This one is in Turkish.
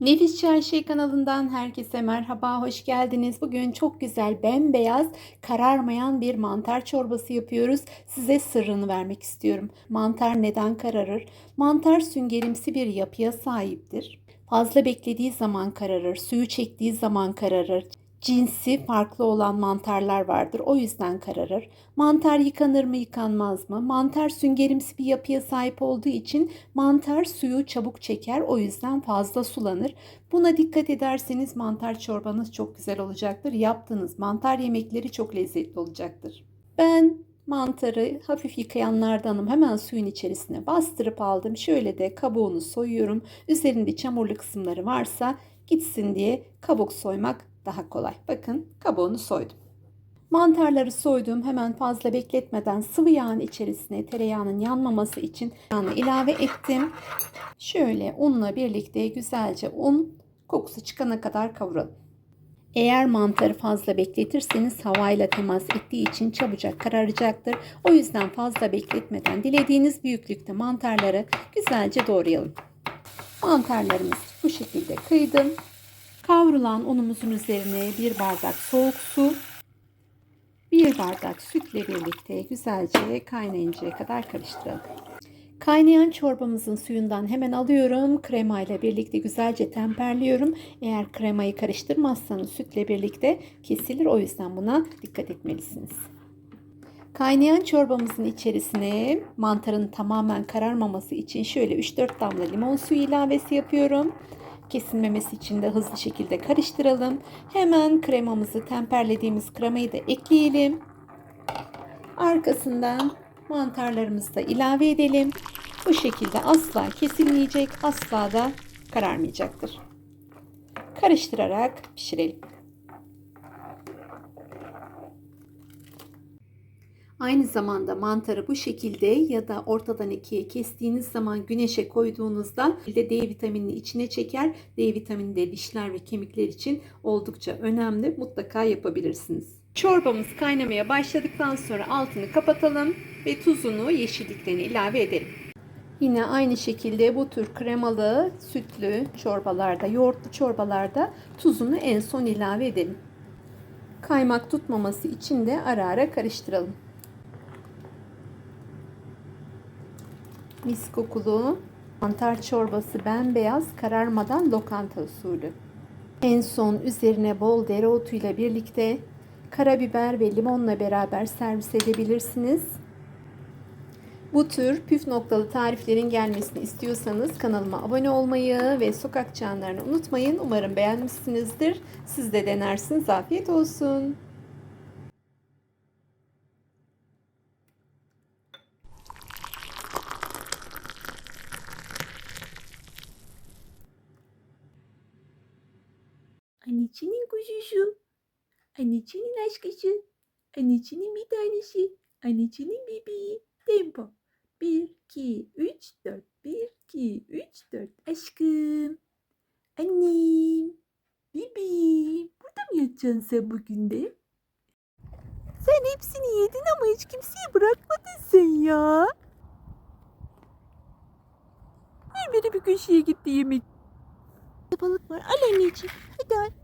Nefis Çay Şey kanalından herkese merhaba, hoş geldiniz. Bugün çok güzel, bembeyaz, kararmayan bir mantar çorbası yapıyoruz. Size sırrını vermek istiyorum. Mantar neden kararır? Mantar süngerimsi bir yapıya sahiptir. Fazla beklediği zaman kararır, suyu çektiği zaman kararır. Cinsi farklı olan mantarlar vardır. O yüzden kararır. Mantar yıkanır mı yıkanmaz mı? Mantar süngerimsi bir yapıya sahip olduğu için mantar suyu çabuk çeker. O yüzden fazla sulanır. Buna dikkat ederseniz mantar çorbanız çok güzel olacaktır. Yaptığınız mantar yemekleri çok lezzetli olacaktır. Ben mantarı hafif yıkayanlardanım. Hemen suyun içerisine bastırıp aldım. Şöyle de kabuğunu soyuyorum. Üzerinde çamurlu kısımları varsa gitsin diye kabuk soymak daha kolay. Bakın kabuğunu soydum. Mantarları soydum. Hemen fazla bekletmeden sıvı yağın içerisine tereyağının yanmaması için yağını ilave ettim. Şöyle unla birlikte güzelce un kokusu çıkana kadar kavuralım. Eğer mantarı fazla bekletirseniz havayla temas ettiği için çabucak kararacaktır. O yüzden fazla bekletmeden dilediğiniz büyüklükte mantarları güzelce doğrayalım. Mantarlarımızı bu şekilde kıydım. Kavrulan unumuzun üzerine bir bardak soğuk su, bir bardak sütle birlikte güzelce kaynayıncaya kadar karıştıralım. Kaynayan çorbamızın suyundan hemen alıyorum. Krema ile birlikte güzelce temperliyorum. Eğer kremayı karıştırmazsanız sütle birlikte kesilir. O yüzden buna dikkat etmelisiniz. Kaynayan çorbamızın içerisine mantarın tamamen kararmaması için şöyle 3-4 damla limon suyu ilavesi yapıyorum. Kesilmemesi için de hızlı şekilde karıştıralım. Hemen kremamızı temperlediğimiz kremayı da ekleyelim. Arkasından mantarlarımızı da ilave edelim. Bu şekilde asla kesilmeyecek, asla da kararmayacaktır. Karıştırarak pişirelim. Aynı zamanda mantarı bu şekilde ya da ortadan ikiye kestiğiniz zaman güneşe koyduğunuzda de D vitaminini içine çeker. D vitamini de dişler ve kemikler için oldukça önemli. Mutlaka yapabilirsiniz. Çorbamız kaynamaya başladıktan sonra altını kapatalım ve tuzunu, yeşilliklerini ilave edelim. Yine aynı şekilde bu tür kremalı, sütlü çorbalarda, yoğurtlu çorbalarda tuzunu en son ilave edelim. Kaymak tutmaması için de ara ara karıştıralım. Mis kokulu mantar çorbası bembeyaz kararmadan lokanta usulü. En son üzerine bol dereotuyla birlikte karabiber ve limonla beraber servis edebilirsiniz. Bu tür püf noktalı tariflerin gelmesini istiyorsanız kanalıma abone olmayı ve sokak çanlarını unutmayın. Umarım beğenmişsinizdir. Siz de denersiniz. Afiyet olsun. Anneciğinin kuzusu. Anneciğinin aşkısı. Anneciğinin bir tanesi. Anneciğinin bebeği. Tempo. 1, 2, 3, 4. 1, 2, 3, 4. Aşkım. Annem. Bebeğim. Burada mı yatacaksın sen bugün de? Sen hepsini yedin ama hiç kimseye bırakmadın sen ya. Her biri bir köşeye gitti yemek. Balık var. Al anneciğim. Hadi al.